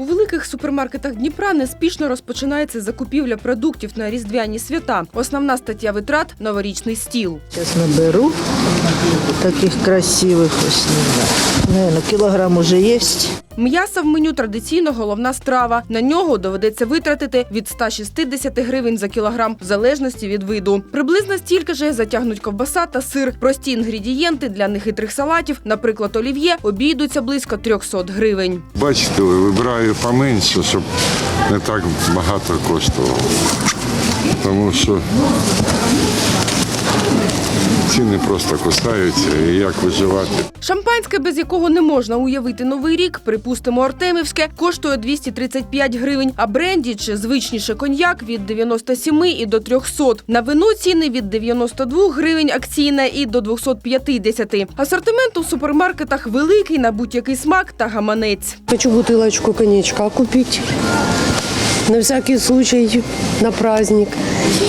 У великих супермаркетах Дніпра неспішно розпочинається закупівля продуктів на різдвяні свята. Основна стаття витрат новорічний стіл. Зараз наберу таких красивих ось. Наверное, килограмм уже есть. М'яса в меню традиційно головна страва. На нього доведеться витратити від 160 гривень за кілограм, в залежності від виду. Приблизно стільки же затягнуть ковбаса та сир. Прості інгредієнти для нехитрих салатів, наприклад, олів'є, обійдуться близько 300 гривень. Бачите, вибираю поменше, щоб не так багато коштувало. Тому що ціни просто кусаються і як виживати. Шампанське, без якого не можна уявити новий рік, припустимо, Артемівське, коштує 235 гривень, а бренді чи звичніше коньяк від 97 і до 300. На вино ціни від 92 гривень акційне і до 250. Асортимент у супермаркетах великий на будь-який смак та гаманець. Хочу бутылочку коньячка купить. На всякий случай, на праздник.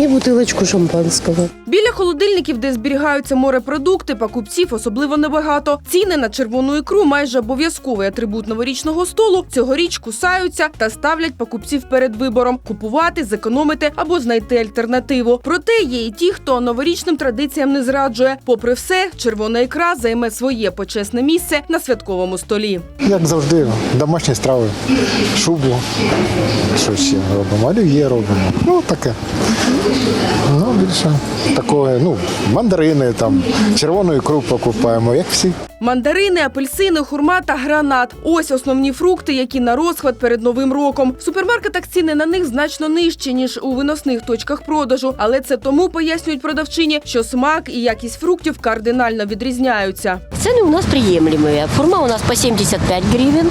И бутылочку шампанского. Біля холодильників, де зберігаються морепродукти, покупців особливо небагато. Ціни на червону ікру майже обов'язковий атрибут новорічного столу. Цьогоріч кусаються та ставлять покупців перед вибором купувати, зекономити або знайти альтернативу. Проте є і ті, хто новорічним традиціям не зраджує. Попри все, червона ікра займе своє почесне місце на святковому столі. Як завжди, домашні страви, шубу, що ще робимо, олів'є робимо. Ну таке. Ну, більше Такої, ну, мандарини, там, червону ікру покупаємо, як всі. Мандарини, апельсини, хурма та гранат. Ось основні фрукти, які на розхват перед новим роком. В супермаркетах ціни на них значно нижчі ніж у виносних точках продажу, але це тому пояснюють продавчині, що смак і якість фруктів кардинально відрізняються. Цены у нас приемлемые. Фурма у нас по 75 гривен,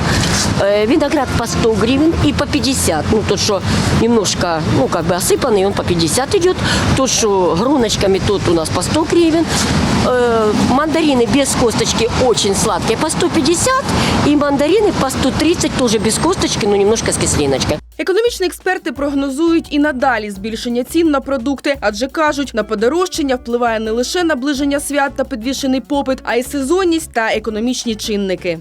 э, виноград по 100 гривен и по 50. Ну, тот, что немножко, ну, как бы осыпанный, он по 50 идет. Тот, что груночками, тот у нас по 100 гривен. Э, мандарины без косточки очень сладкие по 150. И мандарины по 130 тоже без косточки, но немножко с кислиночкой. Економічні експерти прогнозують і надалі збільшення цін на продукти, адже кажуть, на подорожчання впливає не лише наближення свят та підвішений попит, а й сезонність та економічні чинники.